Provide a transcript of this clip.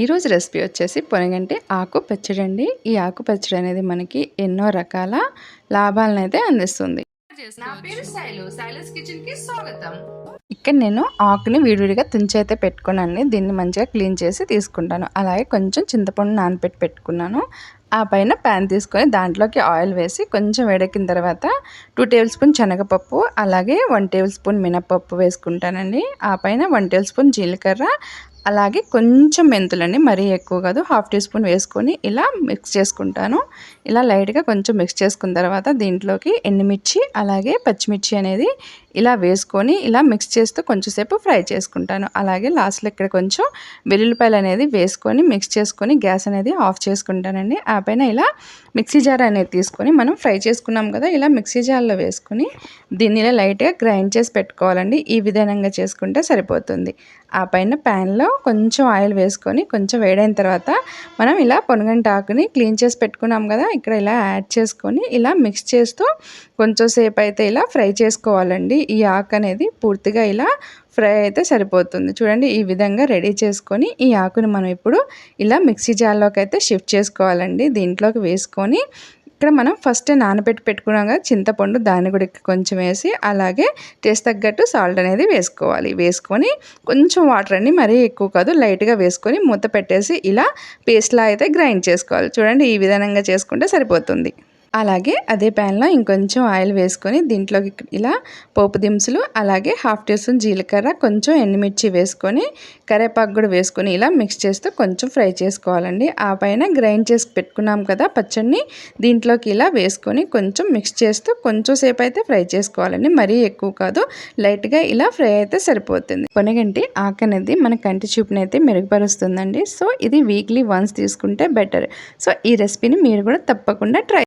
ఈరోజు రెసిపీ వచ్చేసి పొనగంటి ఆకు పచ్చడి అండి. ఈ ఆకు పచ్చడి అనేది మనకి ఎన్నో రకాల లాభాలను అయితే అందిస్తుంది ఇక్కడ నేను ఆకుని విడివిడిగా తుంచి అయితే పెట్టుకున్నాను. దీన్ని మంచిగా క్లీన్ చేసి తీసుకుంటాను. అలాగే కొంచెం చింతపండు నానబెట్టి పెట్టుకున్నాను. ఆ పైన ప్యాన్ తీసుకొని దాంట్లోకి ఆయిల్ వేసి కొంచెం వేడెక్కిన తర్వాత టూ టేబుల్ స్పూన్ శనగపప్పు అలాగే వన్ టేబుల్ స్పూన్ మినపప్పు వేసుకుంటానండి. ఆ పైన వన్ టేబుల్ స్పూన్ జీలకర్ర అలాగే కొంచెం మెంతులని మరీ ఎక్కువ కాదు. హాఫ్ టీ స్పూన్ వేసుకొని ఇలా మిక్స్ చేసుకుంటాను. ఇలా లైట్గా కొంచెం మిక్స్ చేసుకున్న తర్వాత దీంట్లోకి ఎండుమిర్చి అలాగే పచ్చిమిర్చి అనేది ఇలా వేసుకొని ఇలా మిక్స్ చేస్తూ కొంచెంసేపు ఫ్రై చేసుకుంటాను. అలాగే లాస్ట్లో ఇక్కడ కొంచెం వెల్లుల్లిపాయలు అనేది వేసుకొని మిక్స్ చేసుకొని గ్యాస్ అనేది ఆఫ్ చేసుకుంటానండి. ఆ పైన ఇలా మిక్సీ జార్ అనేది తీసుకొని మనం ఫ్రై చేసుకున్నాం కదా ఇలా మిక్సీ జార్లో వేసుకొని దీన్ని ఇలా లైట్గా గ్రైండ్ చేసి పెట్టుకోవాలండి. ఈ విధానంగా చేసుకుంటే సరిపోతుంది. ఆ పైన ప్యాన్లో కొంచెం ఆయిల్ వేసుకొని కొంచెం వేడైన తర్వాత మనం ఇలా పొనగంట ఆకుని క్లీన్ చేసి పెట్టుకున్నాం కదా ఇక్కడ ఇలా యాడ్ చేసుకొని ఇలా మిక్స్ చేస్తూ కొంచెం సేపు అయితే ఇలా ఫ్రై చేసుకోవాలండి. ఈ ఆకు అనేది పూర్తిగా ఇలా ఫ్రై అయితే సరిపోతుంది. చూడండి ఈ విధంగా రెడీ చేసుకొని ఈ ఆకుని మనం ఇప్పుడు ఇలా మిక్సీ జార్లోకి అయితే షిఫ్ట్ చేసుకోవాలండి. దీంట్లోకి వేసుకొని ఇక్కడ మనం ఫస్ట్ నానబెట్టి పెట్టుకున్నాం కదా చింతపండు దాన్ని కూడా కొంచెం వేసి అలాగే టేస్ట్ తగ్గట్టు సాల్ట్ అనేది వేసుకోవాలి. వేసుకొని కొంచెం వాటర్ అన్ని మరీ ఎక్కువ కాదు లైట్గా వేసుకొని మూత పెట్టేసి ఇలా పేస్ట్లా అయితే గ్రైండ్ చేసుకోవాలి. చూడండి ఈ విధానంగా చేసుకుంటే సరిపోతుంది. అలాగే అదే ప్యాన్లో ఇంకొంచెం ఆయిల్ వేసుకొని దీంట్లోకి ఇలా పోపు దినుసులు అలాగే హాఫ్ టీ స్పూన్ జీలకర్ర కొంచెం ఎండుమిర్చి వేసుకొని కరేపాకు కూడా వేసుకొని ఇలా మిక్స్ చేస్తూ కొంచెం ఫ్రై చేసుకోవాలండి. ఆ పైన గ్రైండ్ చేసి పెట్టుకున్నాం కదా పచ్చడిని దీంట్లోకి ఇలా వేసుకొని కొంచెం మిక్స్ చేస్తూ కొంచెం సేపు అయితే ఫ్రై చేసుకోవాలండి. మరీ ఎక్కువ కాదు లైట్గా ఇలా ఫ్రై అయితే సరిపోతుంది. కొనగంటి ఆకు అనేది మన కంటి చూపుని అయితే మెరుగుపరుస్తుందండి. సో ఇది వీక్లీ వన్స్ తీసుకుంటే బెటర్. సో ఈ రెసిపీని మీరు కూడా తప్పకుండా ట్రై